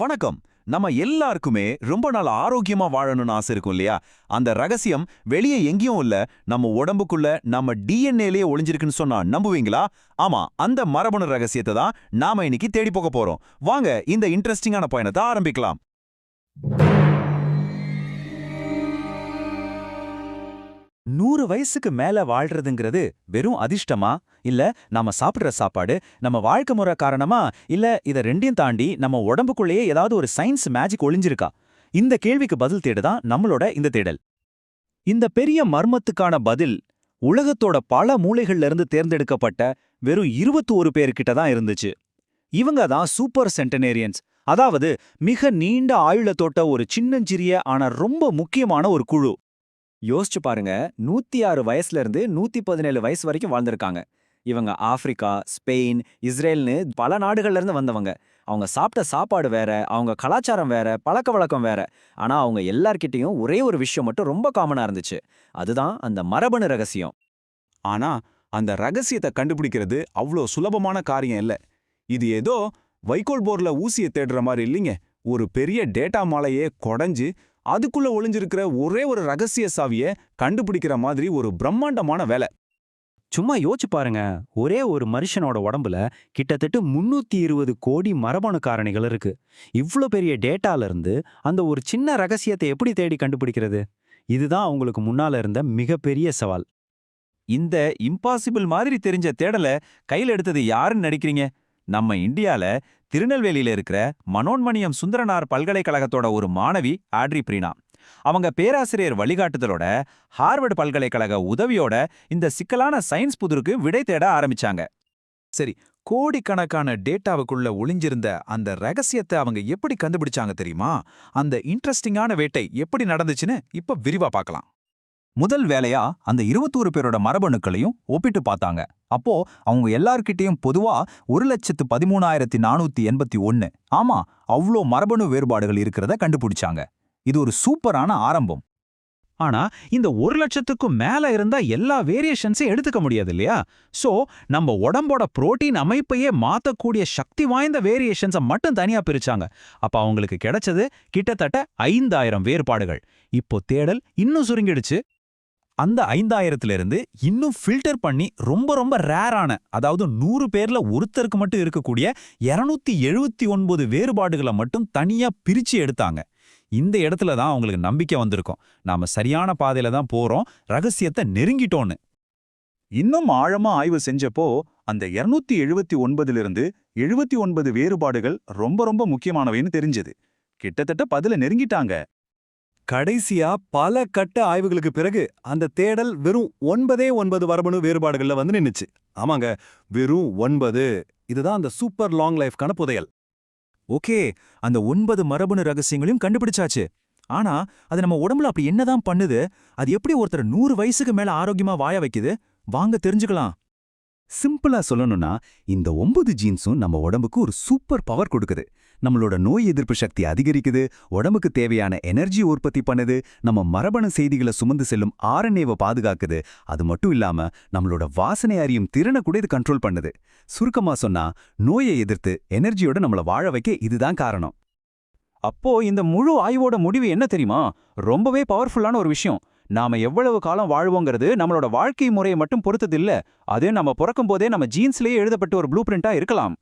வணக்கம். நம்ம எல்லாருக்குமே ரொம்ப நாள் ஆரோக்கியமா வாழணும்னு ஆசை இருக்கும் இல்லையா? அந்த ரகசியம் வெளியே எங்கேயும் இல்ல. நம்ம உடம்புக்குள்ள நம்ம டிஎன்ஏலயே ஒளிஞ்சிருக்குன்னு சொன்னா நம்புவீங்களா? ஆமா அந்த மரபணு ரகசியத்தை தான் நாம இன்னைக்கு தேடி போக போறோம். வாங்க இந்த இன்ட்ரெஸ்டிங்கான பயணத்தை ஆரம்பிக்கலாம். நூறு வயசுக்கு மேல வாழ்றதுங்கிறது வெறும் அதிர்ஷ்டமா? இல்ல நாம சாப்பிடுற சாப்பாடு நம்ம வாழ்க்கை முறை காரணமா? இல்ல இத ரெண்டையும் தாண்டி நம்ம உடம்புக்குள்ளேயே ஏதாவது ஒரு சயின்ஸ் மேஜிக் ஒளிஞ்சிருக்கா? இந்த கேள்விக்கு பதில் தேடுதான் நம்மளோட இந்த தேடல். இந்த பெரிய மர்மத்துக்கான பதில் உலகத்தோட பல மூலைகள்ல இருந்து தேர்ந்தெடுக்கப்பட்ட வெறும் இருபத்தி ஒரு பேர்கிட்ட தான் இருந்துச்சு. இவங்க தான் சூப்பர் சென்டனேரியன்ஸ் அதாவது மிக நீண்ட ஆயுளத்தோட்ட ஒரு சின்னஞ்சிறிய ஆனா ரொம்ப முக்கியமான ஒரு குழு. யோசிச்சு பாருங்க நூத்தி ஆறு வயசுல இருந்து நூத்தி பதினேழு வயசு வரைக்கும் வாழ்ந்திருக்காங்க. இவங்க ஆப்பிரிக்கா ஸ்பெயின் இஸ்ரேல்னு பல நாடுகள்ல இருந்து வந்தவங்க. அவங்க சாப்பிட்ட சாப்பாடு வேற அவங்க கலாச்சாரம் வேற பழக்க வழக்கம் வேற. ஆனா அவங்க எல்லார்கிட்டயும் ஒரே ஒரு விஷயம் மட்டும் ரொம்ப காமனா இருந்துச்சு. அதுதான் அந்த மரபணு ரகசியம். ஆனா அந்த ரகசியத்தை கண்டுபிடிக்கிறது அவ்வளோ சுலபமான காரியம் இல்ல. இது ஏதோ வைக்கோல் போர்ல ஊசியை தேடுற மாதிரி இல்லைங்க. ஒரு பெரிய டேட்டா மாலையே கொடைஞ்சு அதுக்குள்ள ஒளிஞ்சிருக்கிற ஒரே ஒரு ரகசிய சாவிய கண்டுபிடிக்கிற மாதிரி ஒரு பிரம்மாண்டமான வேலை. சும்மா யோசிச்சு பாருங்க. ஒரே ஒரு மனுஷனோட உடம்புல கிட்டத்தட்ட முன்னூத்தி இருபது கோடி மரபணு காரணிகள் இருக்கு. இவ்ளோ பெரிய டேட்டால இருந்து அந்த ஒரு சின்ன ரகசியத்தை எப்படி தேடி கண்டுபிடிக்கிறது? இதுதான் அவங்களுக்கு முன்னால இருந்த மிகப்பெரிய சவால். இந்த இம்பாசிபிள் மாதிரி தெரிஞ்ச தேடலை கையில் எடுத்தது யாருன்னு நடிக்கிறீங்க? நம்ம இந்தியால திருநெல்வேலியில இருக்கிற மனோன்மணியம் சுந்தரனார் பல்கலைக்கழகத்தோட ஒரு மாணவி ஆட்ரி பிரீனா. அவங்க பேராசிரியர் வழிகாட்டுதலோட ஹார்வர்டு பல்கலைக்கழக உதவியோட இந்த சிக்கலான சயின்ஸ் புதிருக்கு விடை தேட ஆரம்பிச்சாங்க. சரி கோடிக்கணக்கான டேட்டாவுக்குள்ள ஒளிஞ்சிருந்த அந்த ரகசியத்தை அவங்க எப்படி கண்டுபிடிச்சாங்க தெரியுமா? அந்த இன்ட்ரெஸ்டிங்கான வேட்டை எப்படி நடந்துச்சுன்னு இப்ப விரிவா பார்க்கலாம். முதல் வேலையா அந்த இருபத்தோரு பேரோட மரபணுக்களையும் ஒப்பிட்டு பார்த்தாங்க. அப்போ அவங்க எல்லார்கிட்டயும் பொதுவா ஒரு லட்சத்து பதிமூணாயிரத்தி நானூத்தி எண்பத்தி ஒன்னு. ஆமா அவ்ளோ மரபணு வேறுபாடுகள் இருக்கிறத கண்டுபிடிச்சாங்க. இது ஒரு சூப்பரான ஆரம்பம். ஆனா இந்த ஒரு லட்சத்துக்கும் மேல இருந்தா எல்லா வேரியேஷன்ஸையும் எடுத்துக்க முடியாது இல்லையா? சோ நம்ம உடம்போட புரோட்டீன் அமைப்பையே மாத்தக்கூடிய சக்தி வாய்ந்த வேரியேஷன்ஸை மட்டும் தனியா பிரிச்சாங்க. அப்ப அவங்களுக்கு கிடைச்சது கிட்டத்தட்ட ஐந்தாயிரம் வேறுபாடுகள். இப்போ தேடல் இன்னும் சுருங்கிடுச்சு. அந்த ஐந்தாயிரத்துல இருந்து இன்னும் ஃபில்டர் பண்ணி ரொம்ப ரொம்ப ரேரான அதாவது நூறு பேர்ல ஒருத்தருக்கு மட்டும் இருக்கக்கூடிய இருநூத்தி எழுபத்தி ஒன்பது வேறுபாடுகளை மட்டும் தனியா பிரிச்சு எடுத்தாங்க. இந்த இடத்துல தான் அவங்களுக்கு நம்பிக்கை வந்திருக்கும். நாம சரியான பாதையில தான் போறோம். ரகசியத்தை நெருங்கிட்டோன்னு. இன்னும் ஆழமா ஆய்வு செஞ்சப்போ அந்த இருநூத்தி எழுபத்தி ஒன்பதிலிருந்து எழுபத்தி ஒன்பது வேறுபாடுகள் ரொம்ப ரொம்ப முக்கியமானவைன்னு தெரிஞ்சது. கிட்டத்தட்ட பதில நெருங்கிட்டாங்க. கடைசியா பல கட்ட ஆய்வுகளுக்கு பிறகு அந்த தேடல் வெறும் ஒன்பதே ஒன்பது மரபணு வேறுபாடுகள்ல வந்து நின்னுச்சு. ஆமாங்க வெறும் ஒன்பது. இதுதான் அந்த சூப்பர் லாங் லைஃப்கான புதையல். ஓகே அந்த ஒன்பது மரபணு ரகசியங்களையும் கண்டுபிடிச்சாச்சு. ஆனா அது நம்ம உடம்புல அப்படி என்னதான் பண்ணுது? அது எப்படி ஒருத்தர் நூறு வயசுக்கு மேல ஆரோக்கியமா வாய வைக்குது? வாங்க தெரிஞ்சுக்கலாம். சிம்பிளா சொல்லணும்னா இந்த ஒன்பது ஜீன்ஸும் நம்ம உடம்புக்கு ஒரு சூப்பர் பவர் கொடுக்குது. நம்மளோட நோய் எதிர்ப்பு சக்தி அதிகரிக்குது உடம்புக்கு தேவையான எனர்ஜி உற்பத்தி பண்ணுது நம்ம மரபணு செய்திகளை சுமந்து செல்லும் ஆர்என்ஏவை பாதுகாக்குது. அது மட்டும் இல்லாம நம்மளோட வாசனை அறியும் திறனை கூட இது கண்ட்ரோல் பண்ணுது. சுருக்கமா சொன்னா நோயை எதிர்த்து எனர்ஜியோட நம்மள வாழ வைக்க இதுதான் காரணம். அப்போ இந்த முழு ஆய்வோட முடிவு என்ன தெரியுமா? ரொம்பவே பவர்ஃபுல்லான ஒரு விஷயம். நாம எவ்வளவு காலம் வாழ்வோங்கிறது நம்மளோட வாழ்க்கை முறையை மட்டும் பொறுத்தது இல்ல. அது நம்ம பிறக்கும் போதே நம்ம ஜீன்ஸ்லயே எழுதப்பட்ட ஒரு ப்ளூ பிரிண்டா இருக்கலாம்.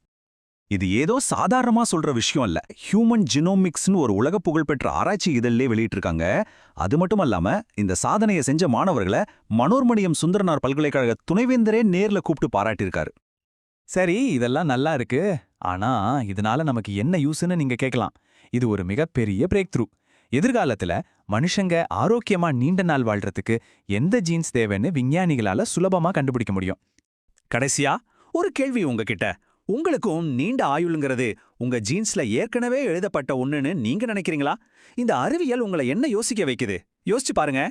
இது ஏதோ சாதாரணமா சொல்ற விஷயம் அல்ல. ஹியூமன் ஜினோமிக்ஸ்னு ஒரு உலக புகழ்பெற்ற ஆராய்ச்சி இதழிலே வெளியிட்டிருக்காங்க. அது மட்டும் அல்லாம இந்த சாதனையை செஞ்ச மாணவர்களை மனோர்மணியம் சுந்தரனார் பல்கலைக்கழக துணைவேந்தரே நேர்ல கூப்பிட்டு பாராட்டியிருக்காரு. சரி இதெல்லாம் நல்லா இருக்கு. ஆனா இதனால நமக்கு என்ன யூஸ்னு நீங்க கேட்கலாம். இது ஒரு மிகப்பெரிய பிரேக் த்ரூ எதிர்காலத்துல மனுஷங்க ஆரோக்கியமா நீண்ட நாள் வாழ்றதுக்கு எந்த ஜீன்ஸ் தேவைன்னு விஞ்ஞானிகளால சுலபமா கண்டுபிடிக்க முடியும். கடைசியா ஒரு கேள்வி உங்ககிட்ட. உங்களுக்கும் நீண்ட ஆயுளுங்கிறது உங்க ஜீன்ஸ்ல ஏற்கனவே எழுதப்பட்ட ஒண்ணுன்னு நீங்க நினைக்கிறீங்களா? இந்த அறிவியல் உங்களை என்ன யோசிக்க வைக்குது? யோசிச்சு பாருங்க.